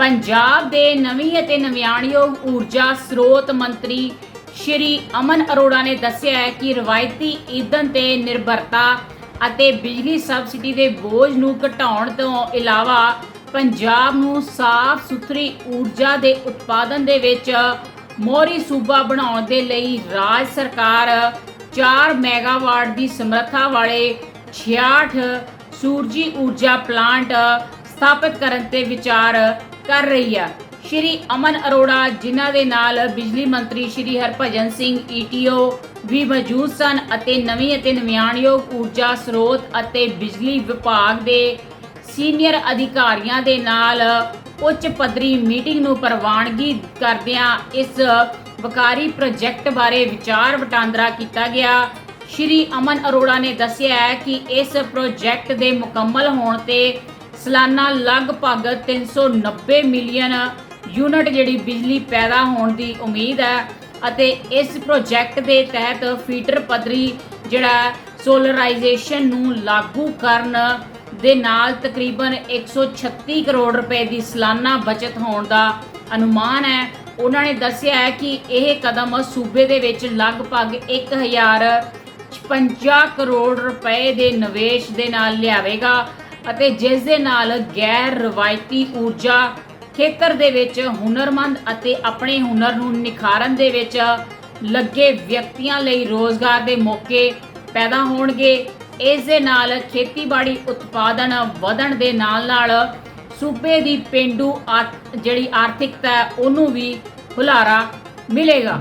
ਪੰਜਾਬ ਦੇ ਨਵੀਂ ਅਤੇ ਨਵਿਆਣਯੋਗ ਊਰਜਾ ਸਰੋਤ ਮੰਤਰੀ ਸ਼੍ਰੀ ਅਮਨ ਅਰੋੜਾ ਨੇ ਦੱਸਿਆ ਹੈ ਕਿ ਰਵਾਇਤੀ ਈਂਧਨ ਤੇ ਨਿਰਭਰਤਾ ਅਤੇ ਬਿਜਲੀ ਸਬਸਿਡੀ ਦੇ ਬੋਝ ਨੂੰ ਘਟਾਉਣ ਤੋਂ ਇਲਾਵਾ ਪੰਜਾਬ ਨੂੰ ਸਾਫ਼ ਸੁਥਰੀ ਊਰਜਾ ਦੇ ਉਤਪਾਦਨ ਦੇ ਵਿੱਚ ਮੋਹਰੀ ਸੂਬਾ ਬਣਾਉਣ ਦੇ ਲਈ ਰਾਜ ਸਰਕਾਰ 4 ਮੈਗਾਵਾਟ ਦੀ ਸਮਰੱਥਾ ਵਾਲੇ 66 ਸੂਰਜੀ ਊਰਜਾ ਪਲਾਂਟ ਸਥਾਪਿਤ ਕਰਨ ਤੇ ਵਿਚਾਰ ਕਰ ਰਹੀ ਹੈ ਸ਼੍ਰੀ ਅਮਨ ਅਰੋੜਾ ਜਿਨ੍ਹਾਂ ਦੇ ਨਾਲ ਬਿਜਲੀ ਮੰਤਰੀ ਸ਼੍ਰੀ ਹਰਭਜਨ ਸਿੰਘ ਈਟੀਓ ਵੀ ਮੌਜੂਦ ਸਨ ਅਤੇ ਨਵੀਂ ਅਤੇ ਨਵਿਆਣਯੋਗ ਊਰਜਾ ਸਰੋਤ ਅਤੇ ਬਿਜਲੀ ਵਿਭਾਗ ਦੇ ਸੀਨੀਅਰ ਅਧਿਕਾਰੀਆਂ ਦੇ ਨਾਲ ਉੱਚ ਪੱਧਰੀ ਮੀਟਿੰਗ ਨੂੰ ਪ੍ਰਵਾਨਗੀ ਕਰਦਿਆਂ ਇਸ ਵਕਾਰੀ ਪ੍ਰੋਜੈਕਟ ਬਾਰੇ ਵਿਚਾਰ ਵਟਾਂਦਰਾ ਕੀਤਾ ਗਿਆ। ਸ਼੍ਰੀ ਅਮਨ ਅਰੋੜਾ ਨੇ ਦੱਸਿਆ ਹੈ ਕਿ ਇਸ ਪ੍ਰੋਜੈਕਟ ਦੇ ਮੁਕੰਮਲ ਹੋਣ ਤੇ ਸਾਲਾਨਾ ਲਗਭਗ 390 ਮਿਲੀਅਨ ਯੂਨਿਟ ਜਿਹੜੀ ਬਿਜਲੀ ਪੈਦਾ ਹੋਣ ਦੀ ਉਮੀਦ ਹੈ ਅਤੇ ਇਸ ਪ੍ਰੋਜੈਕਟ ਦੇ ਤਹਿਤ ਫੀਟਰ ਪੱਧਰੀ ਜਿਹੜਾ ਸੋਲਰਾਈਜੇਸ਼ਨ ਨੂੰ ਲਾਗੂ ਕਰਨ ਦੇ ਨਾਲ ਤਕਰੀਬਨ 136 ਕਰੋੜ ਰੁਪਏ ਦੀ ਸਾਲਾਨਾ ਬਚਤ ਹੋਣ ਦਾ ਅਨੁਮਾਨ ਹੈ। ਉਹਨਾਂ ਨੇ ਦੱਸਿਆ ਹੈ ਕਿ ਇਹ ਕਦਮ ਸੂਬੇ ਦੇ ਵਿੱਚ ਲਗਭਗ 1056 ਕਰੋੜ ਰੁਪਏ ਦੇ ਨਿਵੇਸ਼ ਦੇ ਨਾਲ ਲਿਆਵੇਗਾ ਅਤੇ ਜਿਸ ਦੇ ਨਾਲ ਗੈਰ ਰਵਾਇਤੀ ਊਰਜਾ ਖੇਤਰ ਦੇ ਵਿੱਚ ਹੁਨਰਮੰਦ ਅਤੇ ਆਪਣੇ ਹੁਨਰ ਨੂੰ ਨਿਖਾਰਨ ਦੇ ਵਿੱਚ ਲੱਗੇ ਵਿਅਕਤੀਆਂ ਲਈ ਰੋਜ਼ਗਾਰ ਦੇ ਮੌਕੇ ਪੈਦਾ ਹੋਣਗੇ। ਇਸ ਦੇ ਨਾਲ ਖੇਤੀਬਾੜੀ ਉਤਪਾਦਨ ਵਧਣ ਦੇ ਨਾਲ ਨਾਲ ਸੂਬੇ ਦੀ ਪਿੰਡੂ ਆਰ- ਜਿਹੜੀ ਆਰਥਿਕਤਾ ਉਹਨੂੰ ਵੀ ਹੁਲਾਰਾ ਮਿਲੇਗਾ।